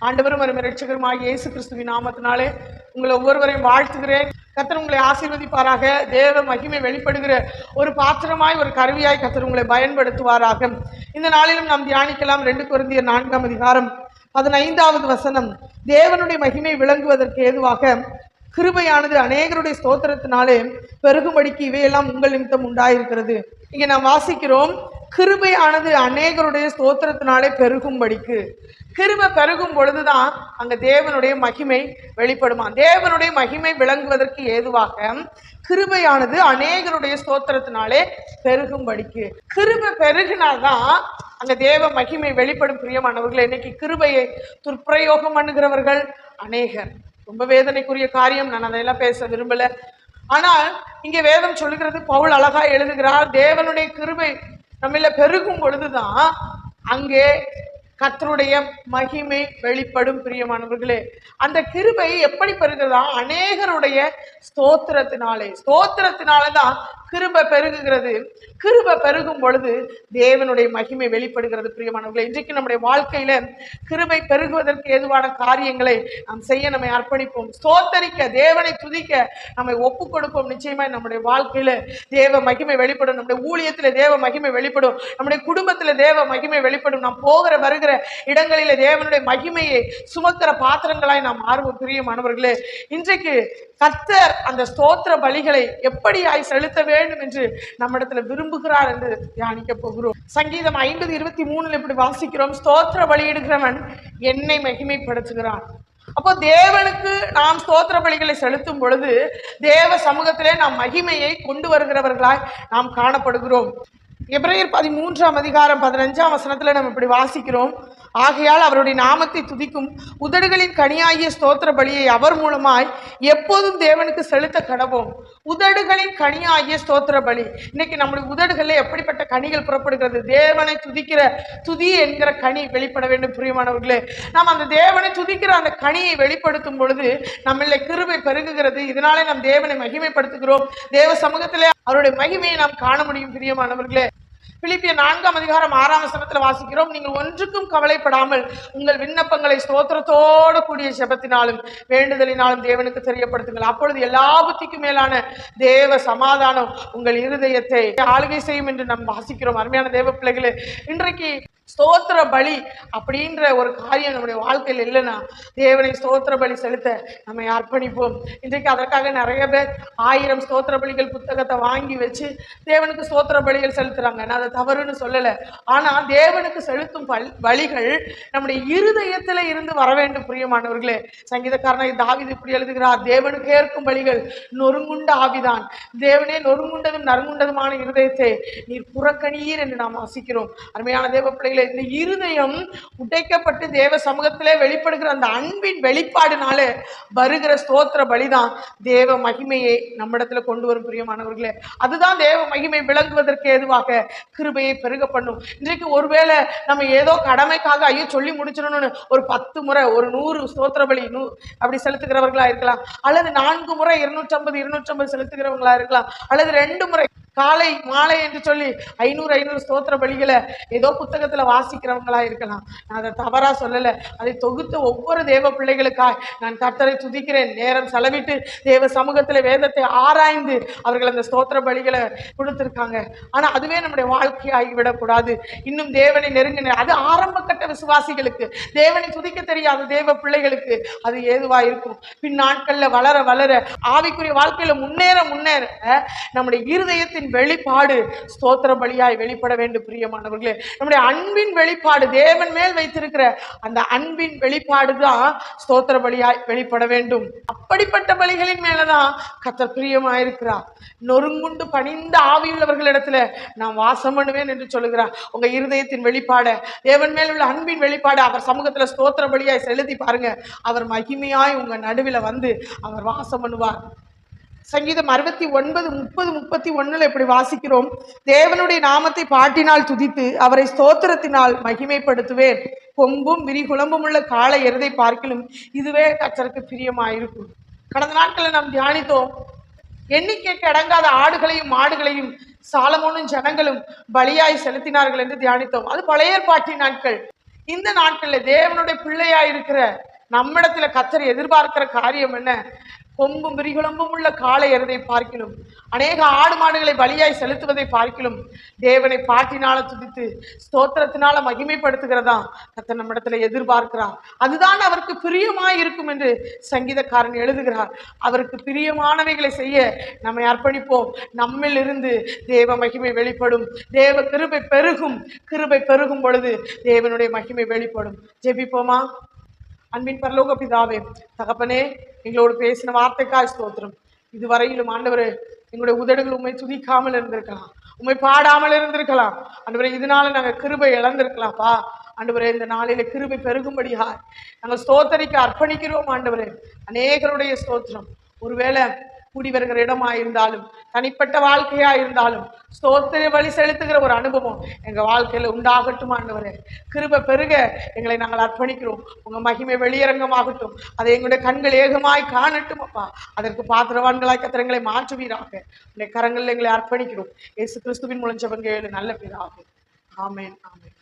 ஆண்டவரும் வரும் ரட்சகருமாகிய இயேசு கிறிஸ்துவின் நாமத்தினாலே உங்களை ஒவ்வொருவரையும் வாழ்த்துகிறேன். கத்தர் உங்களை ஆசீர்வதிப்பாராக. தேவ மகிமை வெளிப்படுகிற ஒரு பாத்திரமாய் ஒரு கருவியாய் கத்தர் உங்களை பயன்படுத்துவாராக. இந்த நாளிலும் நாம் தியானிக்கலாம். ரெண்டு குருந்திய நான்காம் அதிகாரம் பதினைந்தாவது வசனம். தேவனுடைய மகிமை விளங்குவதற்கு ஏதுவாக கிருபையானது அநேகருடைய ஸ்தோத்திரத்தினாலே பெருகும்படிக்கு இவையெல்லாம் உங்கள் நிமித்தம் உண்டாயிருக்கிறது. இங்கே நாம் வாசிக்கிறோம். கிருபையானது அநேகருடைய ஸ்தோத்திரத்தினாலே பெருகும்படிக்கு. கிருபை பெருகும் பொழுதுதான் அங்க தேவனுடைய மகிமை வெளிப்படுமா. தேவனுடைய மகிமை விளங்குவதற்கு ஏதுவாக கிருபையானது அநேகருடைய ஸ்தோத்திரத்தினாலே பெருகும்படிக்கு. கிருபை பெருகினால்தான் அங்க தேவ மகிமை வெளிப்படும். பிரியமானவர்கள் இன்னைக்கு கிருபையை துர்ப்பிரயோகம் பண்ணுகிறவர்கள் அநேகர். ரொம்ப வேதனைக்குரிய காரியம். நான் அதையெல்லாம் பேச விரும்பல. ஆனால் இங்கே வேதம் சொல்லுகிறது பவுல் அழகா எழுதுகிறார் தேவனுடைய கிருபை நம்மள பெருகும் பொழுதுதான் அங்கே கத்தருடைய மகிமை வெளிப்படும் பிரியமானவர்களே. அந்த கிருபை எப்படி பெறுகிறதா அநேகருடைய ஸ்தோத்திரத்தினாலே. ஸ்தோத்திரத்தினால தான் கிருப பெருகுகிறது. கிருப பெருகும் பொழுது தேவனுடைய மகிமை வெளிப்படுகிறது பிரியமானவர்களே. இன்றைக்கு நம்முடைய வாழ்க்கையில கிருபை பெருகுவதற்கு ஏதுவான காரியங்களை நாம் செய்ய நம்மை அர்ப்பணிப்போம். ஸ்தோத்தரிக்க தேவனை துதிக்க நம்மை ஒப்பு கொடுப்போம். நிச்சயமா நம்முடைய வாழ்க்கையில தேவ மகிமை வெளிப்படும். நம்முடைய ஊழியத்துல தேவ மகிமை வெளிப்படும். நம்முடைய குடும்பத்துல தேவ மகிமை வெளிப்படும். நாம் போகிற வருகிற இடங்களில தேவனுடைய மகிமையை சுமக்கிற பாத்திரங்களாய் நாம் ஆர்வம் பிரியமானவர்களே. இன்றைக்கு கர்த்தர் அந்த ஸ்தோத்திர பலிகளை எப்படியாய் செலுத்த வேண்டும் வேண்டும் என்று நம்மிடத்துல விரும்புகிறார் என்று தியானிக்க போகிறோம். சங்கீதம் ஐம்பது இருபத்தி மூணுல இப்படி வாசிக்கிறோம். ஸ்தோத்திர பலியிடுகிறவன் என்னை மகிமைப்படுத்துகிறான். அப்போ தேவனுக்கு நாம் ஸ்தோத்திர பலிகளை செலுத்தும் பொழுது தேவ சமூகத்திலே நாம் மகிமையை கொண்டு வருகிறவர்களாய் நாம் காணப்படுகிறோம். எப்ரையர் பதிமூன்றாம் அதிகாரம் பதினஞ்சாம் வசனத்துல நம்ம இப்படி வாசிக்கிறோம். ஆகையால் அவருடைய நாமத்தை துதிக்கும் உதடுகளின் கனியாகிய ஸ்தோத்திர பலியை அவர் மூலமாய் எப்போதும் தேவனுக்கு செலுத்த கடவோம். உதடுகளின் கனியாகிய ஸ்தோத்திர பலி. இன்னைக்கு நம்முடைய உதடுகளில் எப்படிப்பட்ட கனிகள் புறப்படுகிறது? தேவனை துதிக்கிற துதி என்கிற கனி வெளிப்பட வேண்டும் பிரியமானவர்களே. நாம் அந்த தேவனை துதிக்கிற அந்த கனியை வெளிப்படுத்தும் பொழுது நம்மள கிருபை பெருகுகிறது. இதனாலே நம் தேவனை மகிமைப்படுத்துகிறோம். தேவ சமூகத்திலே அவருடைய மகிமையை நாம் காண முடியும் பிரியமானவர்களே. பிலிப்பிய நான்காம் அதிகாரம் ஆறாம் வசனத்துல வாசிக்கிறோம். நீங்கள் ஒன்றுக்கும் கவலைப்படாமல் உங்கள் விண்ணப்பங்களை ஸ்தோத்திரத்தோடு கூடிய செபத்தினாலும் வேண்டுதலினாலும் தேவனுக்கு தெரியப்படுத்துங்கள். அப்பொழுது எல்லா புத்திக்கும் மேலான தேவ சமாதானம் உங்கள் இருதயத்தை ஆளுகை செய்யும் என்று நாம் வாசிக்கிறோம். அருமையான தேவ பிள்ளைகளே இன்றைக்கு ஸ்தோத்திர பலி அப்படின்ற ஒரு காரியம் நம்முடைய வாழ்க்கையில் இல்லைன்னா தேவனை ஸ்தோத்திர பலி செலுத்த நம்ம அர்ப்பணிப்போம். இன்றைக்கு அதற்காக நிறைய பேர் ஆயிரம் ஸ்தோத்திர பலிகள் புத்தகத்தை வாங்கி வச்சு தேவனுக்கு ஸ்தோத்திர பலிகள் செலுத்துறாங்க. நான் அதை தவறுன்னு சொல்லலை. ஆனால் தேவனுக்கு செலுத்தும் பல் பலிகள் நம்முடைய இருதயத்தில் இருந்து வர வேண்டும் பிரியமானவர்களே. சங்கீதக்காரனை தாவிது இப்படி எழுதுகிறார் தேவனுக்கு ஏற்கும் பலிகள் நொறுங்குண்ட ஆவிதான். தேவனே நொறுங்குண்டதும் நறுங்குண்டதுமான இருதயத்தை நீர் புறக்கணியீர் என்று நாம் வாசிக்கிறோம். அருமையான தேவப்பிள்ளை பிள்ளைகளை இந்த இருதயம் உடைக்கப்பட்டு தேவ சமூகத்திலே வெளிப்படுகிற அந்த அன்பின் வெளிப்பாடுனால வருகிற ஸ்தோத்திர பலிதான் தேவ மகிமையை நம்மிடத்துல கொண்டு வரும் பிரியமானவர்களே. அதுதான் தேவ மகிமை விளங்குவதற்கு ஏதுவாக கிருபையை பெருக பண்ணும். இன்றைக்கு ஒருவேளை நம்ம ஏதோ கடமைக்காக ஐயோ சொல்லி முடிச்சிடணும்னு ஒரு பத்து முறை ஒரு நூறு ஸ்தோத்திர பலி நூ அப்படி செலுத்துகிறவர்களா இருக்கலாம். அல்லது நான்கு முறை இருநூற்றம்பது இருநூற்றம்பது செலுத்துகிறவங்களா இருக்கலாம். அல்லது ரெண்டு முறை காலை மாலை என்று சொல்லி ஐநூறு ஐநூறு ஸ்தோத்திர பலிகளை ஏதோ புத்தகத்துல வாசிக்கிறவங்களா இருக்கலாம். நான் அதை தவறா சொல்லல. அதை தொகுத்து ஒவ்வொரு தேவ பிள்ளைகளுக்காய் நான் கர்த்தரை துதிக்கிறேன். நேரம் செலவிட்டு தேவ சமூகத்துல வேதத்தை ஆராய்ந்து அவர்கள் அந்த ஸ்தோத்திர பலிகளை கொடுத்திருக்காங்க. ஆனா அதுவே நம்முடைய வாழ்க்கையாகி விடக்கூடாது. இன்னும் தேவனை நெருங்கின அது ஆரம்ப கட்ட விசுவாசிகளுக்கு தேவனை துதிக்க தெரியாத தேவ பிள்ளைகளுக்கு அது ஏதுவா இருக்கும்? பின் நாட்கள்ல வளர வளர ஆவிக்குரிய வாழ்க்கையில முன்னேற முன்னேற நம்முடைய இருதயத்தின் வெளிப்பாடு. ஸ்தோத்திர பலியாய் வெளிப்பட வேண்டும் பிரியமானவர்களே. நம்முடைய அன்பின் வெளிப்பாடு தேவன் மேல் வைத்திருக்கிற அந்த அன்பின் வெளிப்பாடு தான் ஸ்தோத்திர பலியாய் வெளிப்பட வேண்டும். அப்படிப்பட்ட பலிகளின் மேலதான் கத்தர் பிரியமாயிருக்கிறார். நொறுங்குண்டு பணிந்த ஆவியுள்ளவர்களிடத்துல நான் வாசம் பண்ணுவேன் என்று சொல்லுகிறார். உங்க இருதயத்தின் வெளிப்பாட தேவன் மேல் உள்ள அன்பின் வெளிப்பாடு அவர் சமூகத்துல ஸ்தோத்திர பலியாய் செலுத்தி பாருங்க. அவர் மகிமையாய் உங்க நடுவில் வந்து அவர் வாசம் பண்ணுவார். சங்கீதம் அறுபத்தி ஒன்பது முப்பது முப்பத்தி ஒண்ணுல இப்படி வாசிக்கிறோம். தேவனுடைய நாமத்தை பாட்டினால் துதித்து அவரை ஸ்தோத்திரத்தினால் மகிமைப்படுத்துவேன். கொம்பும் விரிகுழம்பும் உள்ள கால எருதை பார்க்கலும் இதுவே கச்சருக்கு பிரியமாயிருக்கும். கடந்த நாட்களில் நாம் தியானித்தோம். எண்ணிக்கைக்கு அடங்காத ஆடுகளையும் மாடுகளையும் சாலமோனும் ஜனங்களும் பலியாய் செலுத்தினார்கள் என்று தியானித்தோம். அது பழைய ஏற்பாட்டின் நாட்கள். இந்த நாட்கள்ல தேவனுடைய பிள்ளையா இருக்கிற நம்மிடத்துல கத்தர் எதிர்பார்க்கிற காரியம் என்ன? கொம்பும் விரிகுளம்பும் உள்ள காளை எறதை பார்க்கிலும் அநேக ஆடு மாடுகளை பலியாய் செலுத்துவதை பார்க்கிலும் தேவனை பாட்டினால துதித்து ஸ்தோத்திரத்தினால மகிமைப்படுத்துகிறதா கத்தர் நம்மிடத்துல எதிர்பார்க்கிறார். அதுதான் அவருக்கு பிரியமாய் இருக்கும் என்று சங்கீதக்காரன் எழுதுகிறார். அவருக்கு பிரியமானவைகளை செய்ய நம்மை அர்ப்பணிப்போம். நம்மில் இருந்து தேவ மகிமை வெளிப்படும். தேவ கிருபை பெருகும். கிருபை பெருகும் பொழுது தேவனுடைய மகிமை வெளிப்படும். ஜெபிப்போமா? அன்பின் பரலோக பிதாவே தகப்பனே எங்களோடு பேசின வார்த்தைக்காய் ஸ்தோத்திரம். இதுவரையிலும் ஆண்டவர் எங்களுடைய உதடுகள் உண்மை துதிக்காமல் இருந்திருக்கலாம். உண்மை பாடாமல் இருந்திருக்கலாம். ஆண்டவரே இதனால நாங்கள் கிருபை இழந்திருக்கலாம்ப்பா. ஆண்டவரே இந்த நாளில கிருபை பெருகும்படியா நாங்கள் ஸ்தோத்தரிக்க அர்ப்பணிக்கிறோம் ஆண்டவரே. அநேகருடைய ஸ்தோத்திரம். ஒருவேளை கூடி வருகிற இடமா இருந்தாலும் தனிப்பட்ட வாழ்க்கையா இருந்தாலும் ஸ்தோத்திர வழி செலுத்துகிற ஒரு அனுபவம் எங்க வாழ்க்கையில உண்டாகட்டும் ஆண்டவரே. கிருப பெருக எங்களை நாங்கள் அர்ப்பணிக்கிறோம். உங்க மகிமை வெளியரங்கமாகட்டும். அதை எங்களுடைய கண்கள் ஏகமாய் காணட்டும் அப்பா. அதற்கு பாத்திரவான்களாய் கத்திரங்களை மாற்றுவீராக. உடைய கரங்களில் எங்களை அர்ப்பணிக்கிறோம். இயேசு கிறிஸ்துவின் முழஞ்சவங்க ஏழு நல்ல பேராகும் ஆமேன் ஆமேன்.